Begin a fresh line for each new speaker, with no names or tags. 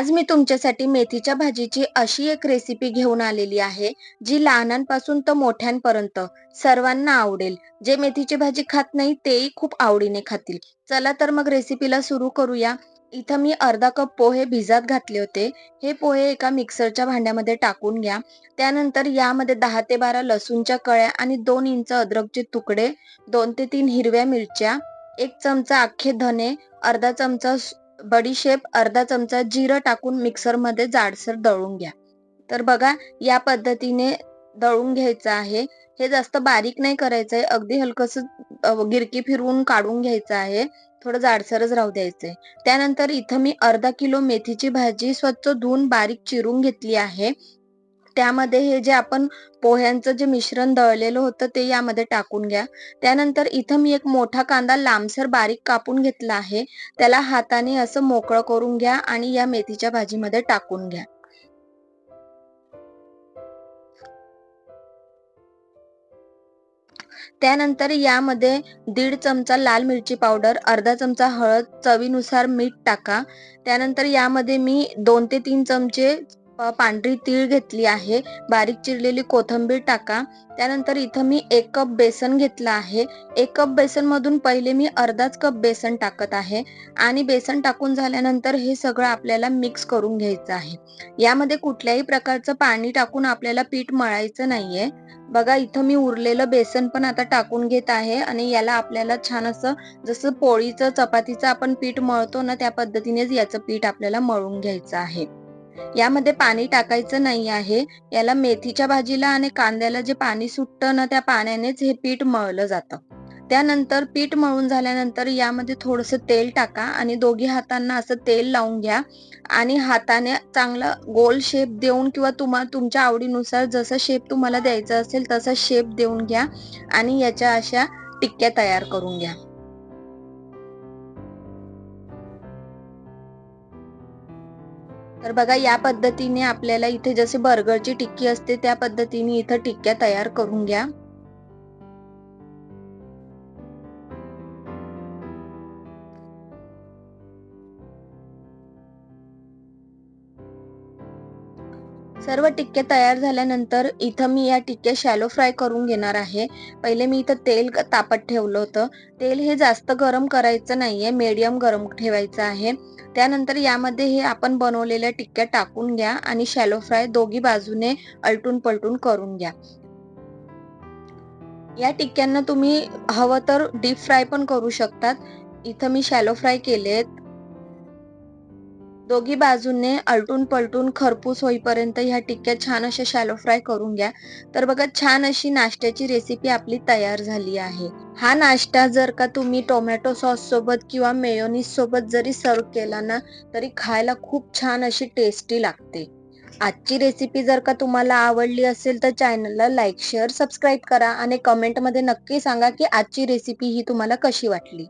आज मी तुमच्यासाठी मेथीच्या भाजीची अशी एक रेसिपी घेऊन आलेली आहे जी लहानांपासून तर मोठ्यांपर्यंत सर्वांना आवडेल. जे मेथीची भाजी खात नाही तेही खूप आवडीने खातील. चला तर मग रेसिपीला सुरू करूया. इथं मी अर्धा कप पोहे भिजत घातले होते. हे पोहे एका मिक्सरच्या भांड्यामध्ये टाकून घ्या. त्यानंतर यामध्ये दहा ते बारा लसूणच्या कळ्या आणि दोन इंच अद्रकचे तुकडे दोन ते तीन हिरव्या मिरच्या एक चमचा अख्खे धने अर्धा चमचा बडीशेप अर्धा चमचा जिरं टाकून मिक्सरमध्ये जाडसर दळून घ्या. तर बघा या पद्धतीने दळून घ्यायचं आहे. हे जास्त बारीक नाही करायचं आहे. अगदी हलकस गिरकी फिरवून काढून घ्यायचं आहे. थोडं जाडसरच राहू द्यायचंय त्यानंतर इथं मी अर्धा किलो मेथीची भाजी स्वच्छ धुवून बारीक चिरून घेतली आहे. त्यामध्ये हे जे आपण पोह्यांचं जे मिश्रण दळलेलं होतं ते यामध्ये टाकून घ्या. त्यानंतर इथं मी एक मोठा कांदा लांबसर बारीक कापून घेतला आहे. त्याला हाताने असं मोकळं करून घ्या आणि या मेथीच्या भाजीमध्ये टाकून घ्या. त्यानंतर यामध्ये दीड चमचा लाल मिरची पावडर अर्धा चमचा हळद चवीनुसार मीठ टाका. त्यानंतर यामध्ये मी दोन ते तीन चमचे पांढरी तीळ घेतली आहे. बारीक चिरलेली कोथंबीर टाका. त्यानंतर इथं मी एक कप बेसन घेतलं आहे. एक कप बेसन मधून पहिले मी अर्धाच कप बेसन टाकत आहे. आणि बेसन टाकून झाल्यानंतर हे सगळं आपल्याला मिक्स करून घ्यायचं आहे. यामध्ये कुठल्याही प्रकारचं पाणी टाकून आपल्याला पीठ मळायचं नाहीये. बघा इथं मी उरलेलं बेसन पण आता टाकून घेत आहे. आणि याला आपल्याला छान असं जसं पोळीचं चपातीचं आपण पीठ मळतो ना त्या पद्धतीनेच याचं पीठ आपल्याला मळून घ्यायचं आहे. यामध्ये पाणी टाकायचं नाही आहे. याला मेथीच्या भाजीला आणि कांद्याला जे पाणी सुटतं ना त्या पाण्यानेच हे पीठ मळलं जातं. त्यानंतर पीठ मळून झाल्यानंतर यामध्ये थोडस तेल टाका आणि दोघी हातांना असं तेल लावून घ्या. आणि हाताने चांगला गोल शेप देऊन किंवा तुम्हाला तुमच्या आवडीनुसार जसं शेप तुम्हाला द्यायचा असेल तसा शेप देऊन घ्या. आणि याच्या अशा टिक्क्या तयार करून घ्या. तर बघा या पद्धतीने आपल्याला इथे जसे बर्गरची टिक्की असते त्या पद्धतीने इथं टिक्क्या तयार करून घ्या. सर्व टिक्के तयार झाल्यानंतर इथं मी या टिक्क्या शॅलो फ्राय करून घेणार आहे. पहिले मी इथं तेल तापत ठेवलं होतं. तेल हे जास्त गरम करायचं नाहीये मीडियम गरम ठेवायचं आहे. त्यानंतर यामध्ये हे आपण बनवलेल्या टिक्क्या टाकून घ्या आणि शॅलो फ्राय दोघी बाजूने अलटून पलटून करून घ्या. या टिक्क्यांना तुम्ही हवं तर डीप फ्राय पण करू शकतात. इथं मी शॅलो फ्राय केलेत. दोघी बाजूने अलटून पलटून खरपूस होईपर्यंत ह्या टिक्क्या छान अशा शॅलो फ्राय करून घ्या. तर बघा छान अशी नाश्त्याची रेसिपी आपली तयार झाली आहे. हा नाश्ता जर का तुम्ही टोमॅटो सॉस सोबत किंवा मेयोनीज सोबत जरी सर्व केला ना तरी खायला खूप छान अशी टेस्टी लागते. आजची रेसिपी जर का तुम्हाला आवडली असेल तर चॅनलला लाईक शेअर सबस्क्राईब करा आणि कमेंटमध्ये नक्की सांगा की आजची रेसिपी ही तुम्हाला कशी वाटली.